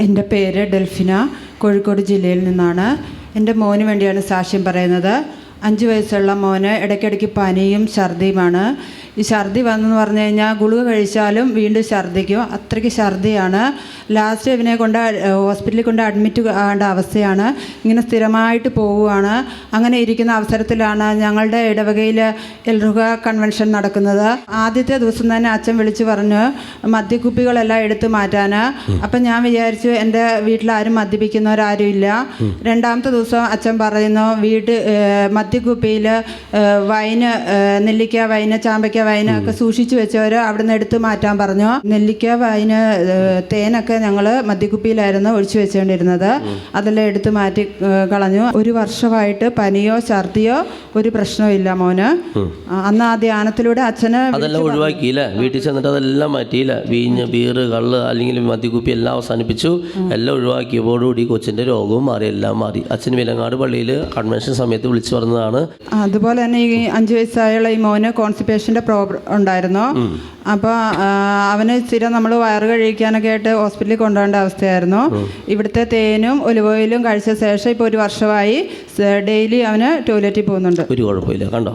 എന്റെ പേര് ഡെൽഫിന കോഴിക്കോട് ജില്ലയിൽ നിന്നാണ്. എന്റെ മോന് വേണ്ടിയാണ് സാക്ഷ്യം പറയുന്നത്. അഞ്ച് വയസ്സുള്ള മോന് ഇടയ്ക്കിടയ്ക്ക് പനിയും ഛർദിയുമാണ്. ഈ ഛർദി വന്നെന്ന് പറഞ്ഞു കഴിഞ്ഞാൽ ഗുളിക കഴിച്ചാലും വീണ്ടും ഛർദിക്കും അത്രയ്ക്ക് ഛർദിയാണ് ലാസ്റ്റ് ഇവനെ കൊണ്ട് ഹോസ്പിറ്റലിൽ കൊണ്ട് അഡ്മിറ്റ് ആകേണ്ട അവസ്ഥയാണ്. ഇങ്ങനെ സ്ഥിരമായിട്ട് പോവുകയാണ്. അങ്ങനെ ഇരിക്കുന്ന അവസരത്തിലാണ് ഞങ്ങളുടെ ഇടവകയിൽ എൽറുക കൺവെൻഷൻ നടക്കുന്നത്. ആദ്യത്തെ ദിവസം തന്നെ അച്ഛൻ വിളിച്ചു പറഞ്ഞു മദ്യക്കുപ്പികളെല്ലാം എടുത്തു മാറ്റാൻ. അപ്പം ഞാൻ വിചാരിച്ചു എന്റെ വീട്ടിൽ ആരും മദ്യപിക്കുന്നവരാരും ഇല്ല. രണ്ടാമത്തെ ദിവസം അച്ഛൻ പറയുന്നു വീട് മദ്യക്കുപ്പിയിൽ വൈന് നെല്ലിക്ക വൈന് ചാമ്പയ്ക്ക വൈന് ഒക്കെ സൂക്ഷിച്ചു വെച്ചവർ അവിടെ നിന്ന് എടുത്തു മാറ്റാൻ പറഞ്ഞു. നെല്ലിക്ക വൈന് തേനൊക്കെ ഞങ്ങൾ മദ്യക്കുപ്പിയിലായിരുന്നു ഒഴിച്ചു വെച്ചുകൊണ്ടിരുന്നത് അതെല്ലാം എടുത്തു മാറ്റി കളഞ്ഞു. ഒരു വർഷമായിട്ട് പനിയോ ഛർദിയോ ഒരു പ്രശ്നവും ഇല്ല മോന്. അന്ന് ആ ധ്യാനത്തിലൂടെ അച്ഛന് അതെല്ലാം ഒഴിവാക്കിയില്ല? വീട്ടിൽ ചെന്നിട്ട് അതെല്ലാം മാറ്റിയില്ല? വീഞ്ഞ് ബീറ് കള്ള് അല്ലെങ്കിൽ മദ്യക്കുപ്പി എല്ലാം അവസാനിപ്പിച്ചു. എല്ലാം ഒഴിവാക്കിയതോടുകൂടി കൊച്ചിന്റെ രോഗവും മാറി എല്ലാം മാറി. അച്ഛൻ വിലങ്ങാട് പള്ളിയിൽ കൺവെൻഷൻ സമയത്ത് വിളിച്ചു പറഞ്ഞതാണ്. അതുപോലെ തന്നെ ഈ അഞ്ചു വയസ്സായുള്ള ഈ മോന് കോൺസ്റ്റിപ്പേഷന്റെ പ്രോബ്ലം ഉണ്ടായിരുന്നു? അപ്പോൾ അവന് സ്ഥിരം നമ്മൾ വയറ് കഴിക്കാനൊക്കെ ആയിട്ട് ഹോസ്പിറ്റലിൽ കൊണ്ടുപോകേണ്ട അവസ്ഥയായിരുന്നു. ഇവിടുത്തെ തേനും ഒലിവോയിലും കഴിച്ച ശേഷം ഇപ്പോൾ ഒരു വർഷമായി ഡെയിലി അവന് ടോയ്ലറ്റിൽ പോകുന്നുണ്ട്. ഒരു കുഴപ്പമില്ല. കണ്ടോ?